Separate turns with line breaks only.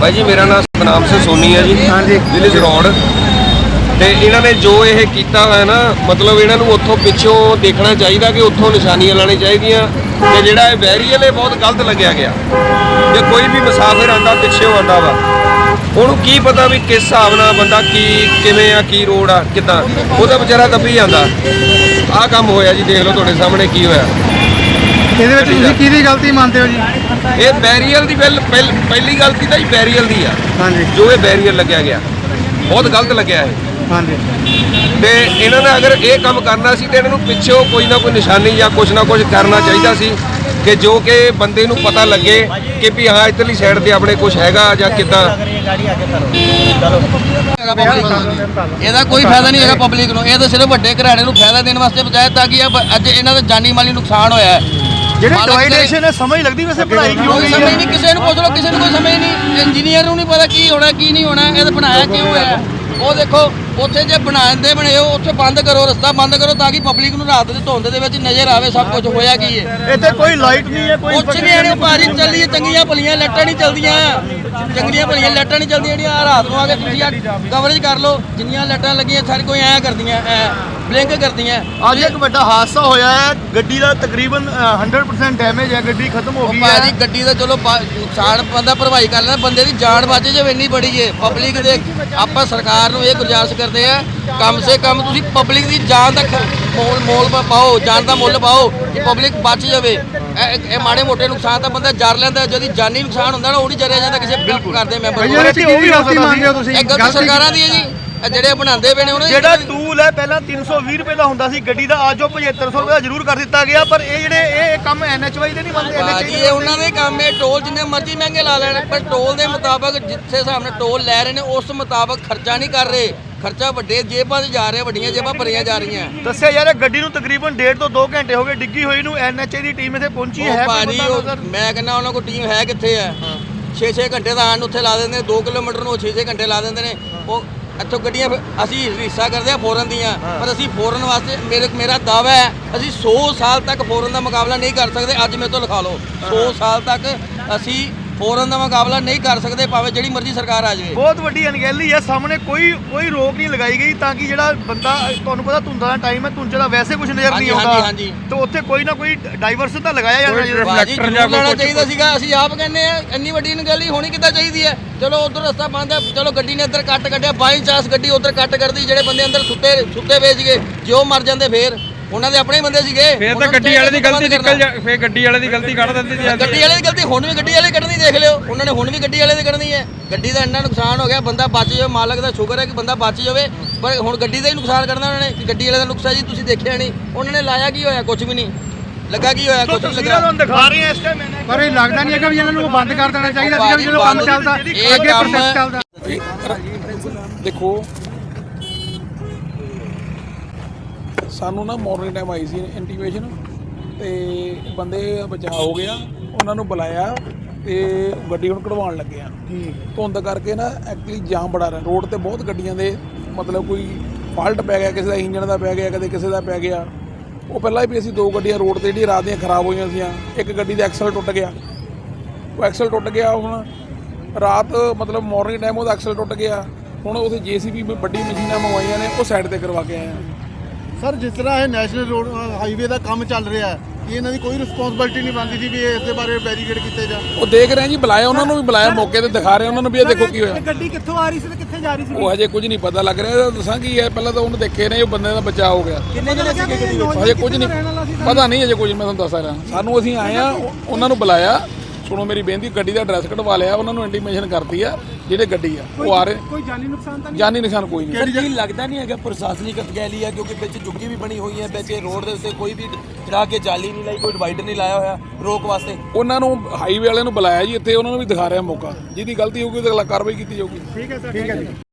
ਭਾਈ ਜੀ ਮੇਰਾ ਨਾਮ ਸਤਨਾਮ ਸਿੰਘ ਸੋਨੀ ਹੈ ਜੀ
ਹਾਂਜੀ।
Village road. ਤੇ ਇਹਨਾਂ ਨੇ ਜੋ ਇਹ ਕੀਤਾ ਹੋਇਆ ਨਾ ਮਤਲਬ ਇਹਨਾਂ ਨੂੰ ਉੱਥੋਂ ਪਿੱਛੋਂ ਦੇਖਣਾ ਚਾਹੀਦਾ ਕਿ ਉੱਥੋਂ ਨਿਸ਼ਾਨੀਆਂ ਲਾਣੀ ਚਾਹੀਦੀਆਂ ਤੇ ਜਿਹੜਾ ਇਹ ਬੈਰੀਅਰ ਇਹ ਬਹੁਤ ਗਲਤ ਲੱਗਿਆ ਗਿਆ। ਜੇ ਕੋਈ ਵੀ ਮੁਸਾਫਿਰ ਆਂਦਾ ਪਿੱਛੋਂ ਆਂਦਾ ਵਾ ਉਹਨੂੰ ਕੀ ਪਤਾ ਵੀ ਕਿਸ ਹਿਸਾਬ ਨਾਲ ਬੰਦਾ ਕੀ ਕਿਵੇਂ ਆ ਕੀ ਰੋਡ ਆ ਕਿੱਦਾਂ। ਉਹਦਾ ਵਿਚਾਰਾ ਦੱਬੀ ਜਾਂਦਾ। ਆਹ ਕੰਮ ਹੋਇਆ ਜੀ ਦੇਖ ਲਓ ਤੁਹਾਡੇ ਸਾਹਮਣੇ ਕੀ ਹੋਇਆ।
ਇਹਦੇ ਵਿੱਚ ਤੁਸੀਂ ਕਿਹਦੀ ਗਲਤੀ ਮੰਨਦੇ ਹੋ ਜੀ?
ਇਹ ਬੈਰੀਅਰ ਦੀ ਪਹਿਲ- ਪਹਿਲ- ਪਹਿਲੀ ਗਲਤੀ ਤਾਂ ਜੀ ਬੈਰੀਅਰ ਦੀ ਆ।
ਹਾਂਜੀ।
ਜੋ ਇਹ ਬੈਰੀਅਰ ਲੱਗਿਆ ਗਿਆ। ਬਹੁਤ ਗਲਤ ਲੱਗਿਆ ਇਹ।
ਹਾਂਜੀ।
ਤੇ ਇਹਨਾਂ ਨੇ ਅਗਰ ਇਹ ਕੰਮ ਕਰਨਾ ਸੀ ਤੇ ਇਹਨਾਂ ਨੂੰ ਪਿੱਛੋਂ ਕੋਈ ਨਾ ਕੋਈ ਨਿਸ਼ਾਨੀ ਜਾਂ ਕੁਝ ਨਾ ਕੁਝ ਕਰਨਾ ਚਾਹੀਦਾ ਸੀ ਕਿ ਜੋ ਕਿ ਬੰਦੇ ਨੂੰ ਪਤਾ ਲੱਗੇ ਕਿ ਵੀ ਹਾਂ ਇੱਧਰਲੀ ਸਾਈਡ ਤੇ ਆਪਣੇ ਕੁਝ ਹੈਗਾ ਜਾਂ ਕਿੱਦਾਂ।
ਇਹਦਾ ਕੋਈ ਫਾਇਦਾ ਨਹੀਂ ਹੈਗਾ ਪਬਲਿਕ ਨੂੰ। ਇਹ ਤਾਂ ਸਿਰਫ ਵੱਡੇ ਘਰਾਣੇ ਨੂੰ ਫਾਇਦਾ ਦੇਣ ਵਾਸਤੇ ਬਜਾਏ ਤਾਂ ਕਿ ਇਹ ਬ- ਅੱਜ ਇਹਨਾਂ ਦਾ ਜਾਨੀ ਮਾਲੀ ਨੁਕਸਾਨ ਹੋਇਆ ਹੈ।
ਜਿਹੜੇ
ਮਾਲਕ
ਡਿਵਾਈਡੇਸ਼ਨ ਹੈ ਸਮਝ ਲੱਗਦੀ ਵੈਸੇ ਪੜ੍ਹਾਈ ਕਿਉਂ
ਕੋਈ
ਗਈ
ਸਮਝ
ਹੈ
ਨਹੀਂ ਕਿਸੇ ਨੂੰ ਪੁੱਛ ਲਓ ਕਿਸੇ ਨੂੰ ਕੋਈ ਸਮਝ ਨਹੀਂ। ਇੰਜੀਨੀਅਰ ਨੂੰ ਨਹੀਂ ਪਤਾ ਕੀ ਹੋਣਾ ਕੀ ਨਹੀਂ ਹੋਣਾ ਇਹ ਤਾਂ ਬਣਾਇਆ ਕਿਉਂ ਹੋਇਆ? ਉਹ ਦੇਖੋ ਉੱਥੇ ਜੇ ਬਣਾਉਂਦੇ ਬਣੇ ਹੋ ਉੱਥੇ ਬੰਦ ਕਰੋ ਰਸਤਾ ਬੰਦ ਕਰੋ ਤਾਂ ਕਿ ਪਬਲਿਕ ਨੂੰ ਰਾਤ ਦੇ ਧੁੰਦ ਦੇ ਵਿੱਚ ਨਜ਼ਰ ਆਵੇ ਸਭ ਕੁਝ ਹੋਇਆ ਕੀ ਹੈ।
ਇੱਥੇ ਕੋਈ ਲਾਈਟ ਨਹੀਂ ਹੈ ਕੋਈ
ਕੁਛ ਨਹੀਂ ਇਹਨੇ ਭਾਜੀ ਚੱਲੀ ਚੰਗੀਆਂ ਭਲੀਆਂ ਲੈਟਾਂ ਨਹੀਂ ਚਲਦੀਆਂ। ਚੰਗੀਆਂ ਭਲੀਆਂ ਲੈਟਾਂ ਨਹੀਂ ਚਲਦੀਆਂ ਜਿਹੜੀਆਂ ਰਾਤ ਨੂੰ ਆ ਕੇ ਤੁਸੀਂ ਆ ਕਵਰੇਜ ਕਰ ਲਓ ਜਿੰਨੀਆਂ ਲੈਟਾਂ ਲੱਗੀਆਂ ਸਾਰੀ ਕੋਈ ਐ ਕਰਦੀਆਂ ਐ ਬਲਿੰਕ ਕਰਦੀਆਂ।
ਅੱਜ ਇੱਕ ਵੱਡਾ ਹਾਦਸਾ ਹੋਇਆ ਹੈ ਗੱਡੀ ਦਾ ਤਕਰੀਬਨ ਅ, 100% ਡੈਮੇਜ ਹੈ ਗੱਡੀ ਖਤਮ ਹੋ ਗਈ
ਭਾਜੀ
ਹੈ
ਗੱਡੀ ਦਾ ਚਲੋ ਨੁਕਸਾਨ ਬੰਦਾ ਭਰਵਾਈ ਕਰ ਲੈਣਾ ਬੰਦੇ ਦੀ ਜਾਨ ਬਚ ਜਾਵੇ ਇੰਨੀ ਬੜੀ ਏ ਪਬਲਿਕ ਦੇ ਆਪਾਂ ਸਰਕਾਰ ਨੂੰ ਇਹ ਗੁਜ਼ਾਰਿਸ਼ ਕਰਦੇ ਆ ਕਮ ਸੇ ਕਮ ਤੁਸੀਂ ਪਬਲਿਕ ਦੀ ਜਾਨ ਦਾ ਮੋਲ ਮੋਲ ਪਾਓ ਜਾਨ ਦਾ ਮੁੱਲ ਪਾਓ ਕਿ ਪਬਲਿਕ ਬਚ ਜਾਵੇ। ਇਹ ਮਾੜੇ ਮੋਟੇ ਨੁਕਸਾਨ ਤਾਂ ਬੰਦਾ ਜਰ ਲੈਂਦਾ ਜਦੋਂ ਜਾਨੀ ਨੁਕਸਾਨ ਹੁੰਦਾ ਨਾ ਉਹ ਨਹੀਂ ਜਰਿਆ ਜਾਂਦਾ ਕਿਸੇ ਬਿਲਕੁਲ ਕਰਦੇ ਮੈਂਬਰ।
ਜੀ ਉਹ ਵੀ ਗਲਤੀ ਮੰਨਦੇ ਹੋ ਤੁਸੀਂ।
ਇਹ ਗਲਤੀ ਸਰਕਾਰਾਂ ਦੀ ਹੈ ਜੀ। ਇਹ ਜਿਹੜੇ ਬਣਾਉਂਦੇ ਪਏ ਨੇ ਉਹਨਾਂ ਦੀ
ਜਿਹੜਾ ਟੂਲ ਹੈ ਪਹਿਲਾਂ 320 ਰੁਪਏ ਦਾ ਹੁੰਦਾ ਸੀ ਗੱਡੀ ਦਾ ਅੱਜ ਉਹ 7500 ਰੁਪਏ ਦਾ ਜ਼ਰੂਰ ਕਰ ਦਿੱਤਾ ਗਿਆ ਪਰ ਇਹ ਜਿਹੜੇ ਇਹ ਕੰਮ ਐਨਐਚਵਾਈ ਦੇ ਨਹੀਂ ਮੰਨਦੇ
ਬਾਜੀ ਇਹ ਉਹਨਾਂ ਦੇ ਕੰਮ ਹੈ ਟੋਲ ਜਿੰਨੇ ਮਰਜ਼ੀ ਮਹਿੰਗੇ ਲਾ ਲੈਣ ਪਰ ਟੋਲ ਦੇ ਮੁਤਾਬਕ ਜਿੱਥੇ ਹਿਸਾਬ ਨਾਲ ਟੋਲ ਲੈ ਰਹੇ ਨੇ ਉਸ ਮੁਤਾਬਕ ਖਰਚਾ ਨਹੀਂ ਕਰ ਰਹੇ। ਖਰਚਾ ਵੱਡੇ ਜੇਬਾਂ 'ਚ ਜਾ ਰਿਹਾ ਵੱਡੀਆਂ ਜੇਬਾਂ ਭਰੀਆਂ ਜਾ ਰਹੀਆਂ।
ਦੱਸਿਆ ਯਾਰ ਇਹ ਗੱਡੀ ਨੂੰ ਤਕਰੀਬਨ 1.5 ਤੋਂ 2 ਘੰਟੇ ਹੋ ਗਏ ਡਿੱਗੀ ਹੋਈ ਨੂੰ ਐਨਐਚਏ ਦੀ ਟੀਮ ਇੱਥੇ ਪਹੁੰਚੀ
ਉਹ
ਹੈ ਕੋਈ
ਭਾਜੀ
ਬੰਦਾ
ਉਹ-
ਨਜ਼ਰ?
ਮੈਂ ਕਹਿੰਦਾ ਉਹਨਾਂ ਕੋਲ ਟੀਮ ਹੈ ਕਿੱਥੇ ਹੈ? 6-6 ਘੰਟੇ ਦਾ ਆਣ ਨੂੰ ਉੱਥੇ ਲਾ ਦਿੰਦੇ ਨੇ 2 ਕਿਲੋਮੀਟਰ ਨੂੰ 6-6 ਘੰਟੇ ਲਾ ਦਿੰਦੇ ਨੇ। ਉਹ ਇੱਥੋਂ ਗੱਡੀਆਂ ਫਿਰ- ਅਸੀਂ ਹਿੱਸਾ ਕਰਦੇ ਆ ਫੋਰਨ ਦੀਆਂ ਪਰ ਅਸੀਂ ਫੋਰਨ ਵਾਸਤੇ ਮੇਰੇ ਮੇਰਾ ਦਾਵਾ ਹੈ ਅਸੀਂ 100 ਸਾਲ ਤੱਕ ਫੋਰਨ ਦਾ ਮੁਕਾਬਲਾ ਨਹੀਂ ਕਰ ਸਕਦੇ ਅੱਜ ਮੇਰੇ ਤੋਂ ਲਿਖਾ ਲਓ। 100 ਸਾਲ ਤੱਕ ਅਸੀਂ ਫੋਰਨ ਦਾ ਮੁਕਾਬਲਾ ਨਹੀਂ ਕਰ ਸਕਦੇ ਭਾਵੇਂ ਜਿਹੜੀ ਮਰਜ਼ੀ ਸਰਕਾਰ ਆ ਜਾਵੇ
ਬਹੁਤ ਵੱਡੀ ਅਣਗਹਿਲੀ ਹੈ ਸਾਹਮਣੇ ਕੋਈ ਕੋਈ ਰੋਕ ਨਹੀਂ ਲਗਾਈ ਗਈ ਤਾਂ ਕਿ ਜਿਹੜਾ ਬੰਦਾ ਤੁਹਾਨੂੰ ਪਤਾ ਧੁੰਦਾਂ ਦਾ ਟਾਈਮ ਹੈ ਧੁੰਦ ਦਾ ਵੈਸੇ ਕੁਝ ਨਜ਼ਰ ਨਹੀਂ ਆਉਂਦਾ
ਹਾਂਜੀ, ਹਾਂਜੀ।
ਤੇ ਉੱਥੇ ਕੋਈ ਨਾ ਕੋਈ ਡਾਈਵਰਸਨ ਤਾਂ ਲਗਾਇਆ ਜਾਣਾ ਚਾਹੀਦਾ
ਬਾਜੀ ਜ਼ਰੂਰ ਲੈਣਾ ਚਾਹੀਦਾ ਸੀਗਾ ਅਸੀਂ ਆਪ ਕਹਿੰਦੇ ਆ ਇੰਨੀ ਵੱਡੀ ਹੀ ਹੋਣੀ ਕਿੱਦਾਂ ਚਾਹੀਦੀ ਹੈ ਚਲੋ ਉਧਰ ਰਸਤਾ ਬੰਦ ਹੈ ਚਲੋ ਗੱਡੀ ਨੇ ਇੱਧਰ ਕੱਟ ਕੱਢਿਆ ਬਾਈ ਚਾਂਸ ਗੱਡੀ ਉਧਰ ਕੱਟ ਕਰਦੀ ਜਿਹੜੇ ਬੰਦੇ ਅੰਦਰ ਸੁੱਤੇ ਸੁੱਤੇ ਪਏ ਸੀਗੇ ਜੇ ਉਹ ਮਰ ਜਾਂਦੇ ਫੇਰ ਉਹਨਾਂ ਦੇ ਆਪਣੇ ਹੀ ਬੰਦੇ ਸੀਗੇ
ਫੇਰ ਤਾਂ ਗੱਡੀ ਵਾਲੇ ਦੀ ਗਲਤੀ ਨਿਕਲ। ਜਾ ਫੇਰ ਗੱਡੀ ਵਾਲੇ ਦੀ ਗਲਤੀ ਕੱਢ ਦਿੰਦੀ ਜੀ।
ਗੱਡੀ ਵਾਲੇ ਦੀ ਗਲਤੀ ਹੁਣ ਵੀ ਗੱਡੀ ਵਾਲੇ ਕੱਢਣੀ ਦੇਖ ਲਿਓ ਉਹਨਾਂ ਨੇ ਹੁਣ ਵੀ ਗੱਡੀ ਵਾਲੇ ਦੀ ਕੱਢਣੀ ਹੈ। ਗੱਡੀ ਦਾ ਇੰਨਾ ਨੁਕਸਾਨ ਹੋ ਗਿਆ ਬੰਦਾ ਬਚ ਜਾਵੇ ਮਾਲਕ ਦਾ ਸ਼ੁਕਰ ਹੈ ਕਿ ਬੰਦਾ ਬਚ ਜਾਵੇ ਪਰ ਹੁਣ ਗੱਡੀ ਦਾ ਹੀ ਨੁਕਸਾਨ ਕਰਨਾ ਉਹਨਾਂ ਨੇ ਕਿ ਗੱਡੀ ਵਾਲੇ ਦਾ ਨੁਕਸਾਨ ਜੀ ਤੁਸੀਂ ਦੇਖਿਆ ਨਹੀਂ। ਉਹਨਾਂ ਨੇ ਲਾਇਆ ਕੀ ਹੋਇਆ? ਕੁਝ ਵੀ ਨਹੀਂ। ਲੱਗਾ ਕੀ ਹੋਇਆ? ਕੁਝ ਲੱਗਾ।
ਦਿਖਾ ਰਹੇ ਹਾਂ ਇਸ ਟਾਈਮ
ਪਰ ਇਹ ਲੱਗਦਾ ਨਹੀਂ ਹੈਗਾ ਵੀ ਇਹਨਾਂ ਨੂੰ ਬੰਦ ਕਰ ਦੇਣਾ ਚਾਹੀਦਾ ਸੀਗਾ ਜਦੋਂ ਕੰਮ
ਬੰਦ-
ਚੱਲਦਾ ਅੱਗੇ ਪ੍ਰੋਸੈਸ ਚੱਲਦਾ।
ਦੇਖੋ। ਸਾਨੂੰ ਨਾ ਮਾਰਨਿੰਗ ਟਾਈਮ ਆਈ ਸੀ ਇੰਟੀਮੇਸ਼ਨ ਤੇ ਬੰਦੇ ਬਚਾਅ ਹੋ ਗਿਆ ਉਹਨਾਂ ਨੂੰ ਬੁਲਾਇਆ। ਤੇ ਗੱਡੀ ਹੁਣ ਕਢਵਾਉਣ ਲੱਗੇ ਆ। ਧੁੰਦ ਕਰਕੇ ਨਾ ਐਕਚੁਅਲੀ ਜਾਮ ਬੜਾ ਰਿਹਾ। ਰੋਡ ਤੇ ਬਹੁਤ ਗੱਡੀਆਂ ਦੇ ਮਤਲਬ ਕੋਈ ਫਾਲਟ ਪੈ ਗਿਆ ਕਿਸੇ ਦਾ ਇੰਜਨ ਦਾ ਪੈ ਗਿਆ ਕਦੇ ਕਿਸੇ ਦਾ ਪੈ ਗਿਆ। ਉਹ ਪਹਿਲਾਂ ਵੀ ਅਸੀਂ ਦੋ ਗੱਡੀਆਂ ਰੋਡ ਤੇ ਜਿਹੜੀ ਰਾਤ ਦੀਆਂ ਖਰਾਬ ਹੋਈਆਂ ਸੀਆਂ ਇੱਕ ਗੱਡੀ ਦਾ ਐਕਸਲ ਟੁੱਟ ਗਿਆ। ਉਹ ਐਕਸਲ ਟੁੱਟ ਗਿਆ ਹੁਣ ਰਾਤ ਮਤਲਬ ਮਾਰਨਿੰਗ ਟਾਈਮ ਉਹਦਾ ਐਕਸਲ ਟੁੱਟ ਗਿਆ। ਹੁਣ ਉਹਦੇ ਜੀਸੀਬੀ ਵੱਡੀ ਮਸ਼ੀਨਾਂ ਮੰਗਵਾਈਆਂ ਨੇ ਉਹ ਸਾਈਡ ਤੇ ਕਰਵਾ ਕੇ ਆਏ ਆ।
ਸਰ ਜਿਸ ਤਰ੍ਹਾਂ ਇਹ ਨੈਸ਼ਨਲ ਰੋਡ ਹਾਈਵੇ ਦਾ ਕੰਮ ਚੱਲ ਰਿਹਾ ਹੈ ਕੀ ਇਹਨਾਂ ਦੀ ਕੋਈ ਰਿਸਪੌਂਸਿਬਿਲਟੀ ਨਹੀਂ ਬਣਦੀ ਸੀ ਵੀ ਇਸ ਦੇ ਬਾਰੇ ਬੈਰੀਕੇਡ ਕੀਤੇ ਜਾ
ਉਹ ਦੇਖ ਰਹੇ ਆ ਜੀ ਬੁਲਾਇਆ ਉਹਨਾਂ ਨੂੰ ਵੀ ਬੁਲਾਇਆ ਮੌਕੇ ਤੇ ਦਿਖਾ ਰਹੇ ਉਹਨਾਂ ਨੂੰ ਵੀ ਇਹ ਦੇਖੋ ਕੀ ਹੋਇਆ।
ਗੱਡੀ ਕਿੱਥੋਂ ਆ ਰਹੀ ਸੀ ਤੇ ਕਿੱਥੇ ਜਾ ਰਹੀ ਸੀ?
ਉਹ ਹਜੇ ਕੁਝ ਨਹੀਂ ਪਤਾ ਲੱਗ ਰਿਹਾ। ਇਹਦਾ ਦੱਸਾਂ ਕੀ ਹੈ ਪਹਿਲਾਂ ਤਾਂ ਉਹਨੂੰ ਦੇਖੇ ਨੇ ਉਹ ਬੰਦੇ ਦਾ ਬਚਾਅ ਹੋ ਗਿਆ।
ਕਿੰਨੇ ਜਣੇ ਸੀਗੇ ਗੱਡੀ ਵਿੱਚ?
ਹਜੇ ਕੁਝ ਨਹੀਂ ਪਤਾ ਨਹੀਂ ਹਜੇ ਕੁਝ ਮੈਂ ਤੁਹਾਨੂੰ ਦੱਸ ਰਿਹਾ। ਸਾਨੂੰ ਅਸੀਂ ਆਏ ਆ ਉਹ- ਉਹਨਾਂ ਨੂੰ ਬੁਲਾਇਆ। ਸੁਣੋ ਮੇਰੀ ਬੇਨਤੀ ਗੱਡੀ ਦਾ ਐਡਰੈਸ ਕਢਵਾ ਲਿਆ ਉਹਨਾਂ ਨੂੰ ਇੰਟੀਮੇਸ਼ਨ ਕਰਤੀ ਆ ਜਿਹੜੇ ਗੱਡੀ ਆ ਉਹ ਆ ਰਹੇ
ਕੋਈ ਜਾਨੀ ਨੁਕਸਾਨ ਤਾਂ
ਜਾਨੀ ਨਿਸ਼ਾਨ ਕੋਈ ਨਹੀਂ।
ਸਰ ਕੀ ਲੱਗਦਾ ਨਹੀਂ ਹੈਗਾ ਪ੍ਰਸ਼ਾਸਨਿਕ ਅਤਗੈਲੀ ਹੈ ਕਿਉਂਕਿ ਵਿੱਚ ਝੁੱਗੀ ਵੀ ਬਣੀ ਹੋਈ ਹੈ ਵਿੱਚ ਰੋਡ ਦੇ ਉੱਤੇ ਕੋਈ ਵੀ ਚੜਾ ਕੇ ਜਾਲੀ ਨਹੀਂ ਲਾਈ ਕੋਈ ਡਿਵਾਈਡਰ ਨਹੀਂ ਲਾਇਆ ਹੋਇਆ ਰੋਕ ਵਾਸਤੇ।
ਉਹਨਾਂ ਨੂੰ ਹਾਈਵੇ ਵਾਲਿਆਂ ਨੂੰ ਬੁਲਾਇਆ ਜੀ ਇੱਥੇ ਉਹਨਾਂ ਨੂੰ ਵੀ ਦਿਖਾ ਰਿਹਾ ਮੌਕਾ। ਜਿਹਦੀ ਗਲਤੀ ਹੋਊਗੀ ਉਹਦੇ ਖਿਲਾਫ ਕਾਰਵਾਈ ਕੀਤੀ ਜਾਊਗੀ।
ਠੀਕ ਹੈ ਸਰ ਠੀਕ ਹੈ ਜੀ।